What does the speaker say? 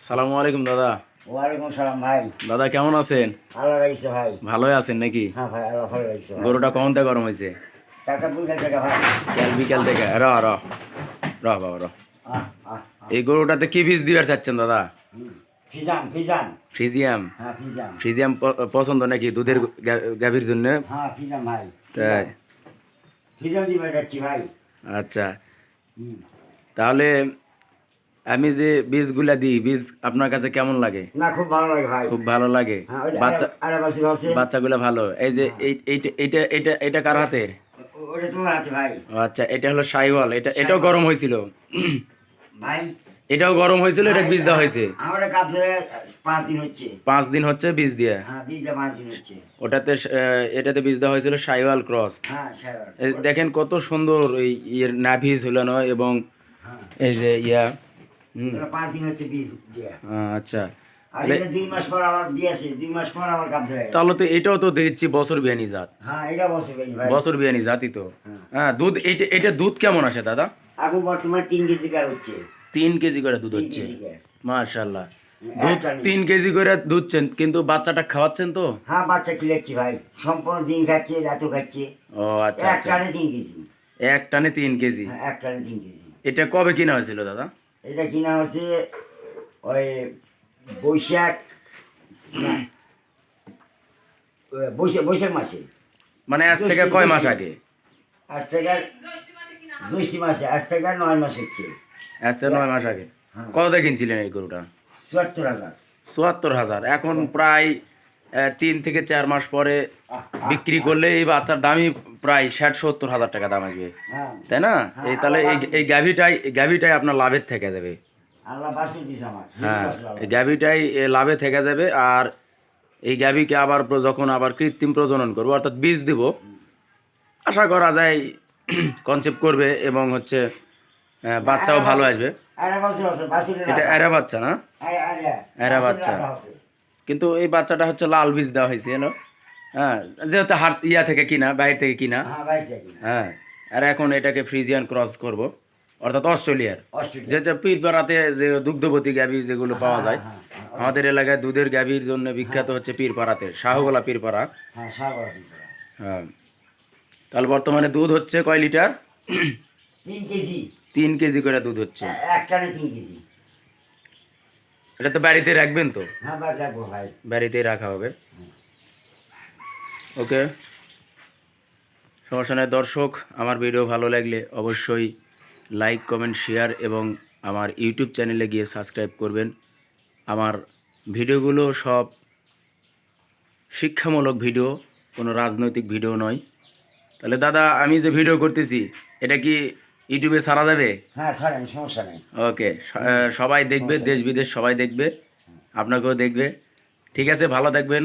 সালামু আলাইকুম দাদা। ওয়ালাইকুম সালাম ভাই। দাদা কেমন আছেন? আল্লাহ রাখছে ভাই। ভালোই আছেন নাকি? হ্যাঁ ভাই ভালো ভাই। গরুটা কখন থেকে গরম হয়েছে? কাল বিকাল থেকে। র র। র বাবা র। এই গরুটাতে কি বীজ দিবার চাচ্ছেন দাদা? ফ্রিজিয়াম? হ্যাঁ ফ্রিজিয়াম পছন্দ নাকি দুধের গাভীর জন্য? হ্যাঁ ভাই। তাই। যাচ্ছি ভাই। আচ্ছা। তাহলে আমি যে বীজগুলা দিই বীজ আপনার কাছে কেমন লাগে? না খুব ভালো লাগে ভাই। খুব ভালো লাগে। হ্যাঁ বাচ্চা বাচ্চাগুলো ভালো। এই যে এই- এইটা এটা এটা এটা কার ও আচ্ছা এটা হলো সাইওয়াল। এটা এটাও গরম হয়েছিল। ভাই। এটাও গরম হয়েছিল এটা বীজ দেওয়া হয়েছে। কাপ ধরে পাঁচ দিন হচ্ছে। পাঁচ দিন হচ্ছে বীজ দিয়ে। হ্যাঁ বীজে পাঁচ দিন হচ্ছে। ওটাতে এটাতে বীজ দেওয়া হয়েছিল সাইওয়াল ক্রস। হ্যাঁ দেখেন কত সুন্দর এই ইয়ের নাভি ঝুলানো এবং হ্যাঁ। এই যে ইয়া। পাঁচ হচ্ছে বীজ দিয়ে। আচ্ছা। তাহলে তো এটাও তো দেখছি বছর বিয়ানি জাত। হ্যাঁ এটা বছর বিয়ানি তো। হ্যাঁ দুধ এটা এটা দুধ কেমন আসে দাদা? এখন বর্তমানে তিন কেজি কার হচ্ছে। তিন কেজি করে দুধ হচ্ছে? কেজি দুধ তিন কেজি করে দুধছেন কিন্তু বাচ্চাটা খাওয়াচ্ছেন তো? হ্যাঁ বাচ্চা খিলাচ্ছি ভাই। সম্পূর্ণ দিন খাচ্ছে রাতও খাচ্ছে। ও আচ্ছা এক আচ্ছা। টানে তিন কেজি। এক টানে তিন কেজি। হ্যাঁ এক টানে তিন কেজি। এটা কবে কিনা হয়েছিল দাদা? এটা কিনা হচ্ছে ওই বৈশাখ বৈশাখ বৈশাখ মাসে। মানে আজ থেকে কয় মাস আগে? আজ থেকে জ্যৈষ্ঠী মাসে আজ থেকে নয় মাস হচ্ছে। আজ থেকে নয় মাস আগে। হ্যাঁ। কত কিনছিলেন এই গরুটা? চুয়াত্তর হাজার। চুয়াত্তর হাজার। এখন প্রায় তিন থেকে চার মাস পরে বিক্রি করলে এই বাচ্চার দামই প্রায় ষাট সত্তর হাজার টাকা দাম আসবে। হ্যাঁ। তাই না? এই তাহলে এই এই গ্যাভিটাই এই গাভিটাই আপনার লাভের থেকে যাবে। হ্যাঁ এই গাভিটাই এ, লাভে থেকে যাবে আর এই গাভিকে আবার যখন আবার কৃত্রিম প্রজনন করব অর্থাৎ বীজ দিব আশা করা যায় কনসেপ্ট করবে এবং হচ্ছে বাচ্চাও ভালো আসবে। এটা। এরা বাচ্চা না? এরা বাচ্চা। কিন্তু এই বাচ্চাটা হচ্ছে লাল বীজ দেওয়া হয়েছে এলো হ্যাঁ যেহেতু হাট ইয়া থেকে কিনা বাইরে থেকে কিনা। হ্যাঁ হ্যাঁ আর এখন এটাকে ফ্রিজিয়ান ক্রস করব অর্থাৎ অস্ট্রেলিয়ার। অস্ট্রেলিয়া। যে পীরপাড়াতে যে দুগ্ধবতী গাভী যেগুলো পাওয়া যায় হ্যাঁ, হ্যাঁ, আমাদের এলাকায় দুধের গাভীর জন্য বিখ্যাত হচ্ছে পীরপাড়াতে শাহগোলা পীরপাড়া হ্যাঁ হ্যাঁ তাহলে বর্তমানে দুধ হচ্ছে কয় লিটার? তিন কেজি। তিন কেজি করে দুধ হচ্ছে। তিন কেজি। এটা তো বাড়িতে রাখবেন তো? হ্যাঁ বাড়িতেই রাখা হবে। ওকে সমস্যা নেই দর্শক আমার ভিডিও ভালো লাগলে অবশ্যই লাইক কমেন্ট শেয়ার এবং আমার ইউটিউব চ্যানেলে গিয়ে সাবস্ক্রাইব করবেন। আমার ভিডিওগুলো সব শিক্ষামূলক ভিডিও কোনো রাজনৈতিক ভিডিও নয়। তাহলে দাদা আমি যে ভিডিও করতেছি এটা কি ইউটিউবে ছাড়া যাবে? হ্যাঁ ছাড়েন সমস্যা নেই। ওকে সবাই দেখবে দেশ বিদেশ সবাই দেখবে আপনাকেও দেখবে। ঠিক আছে ভালো থাকবেন।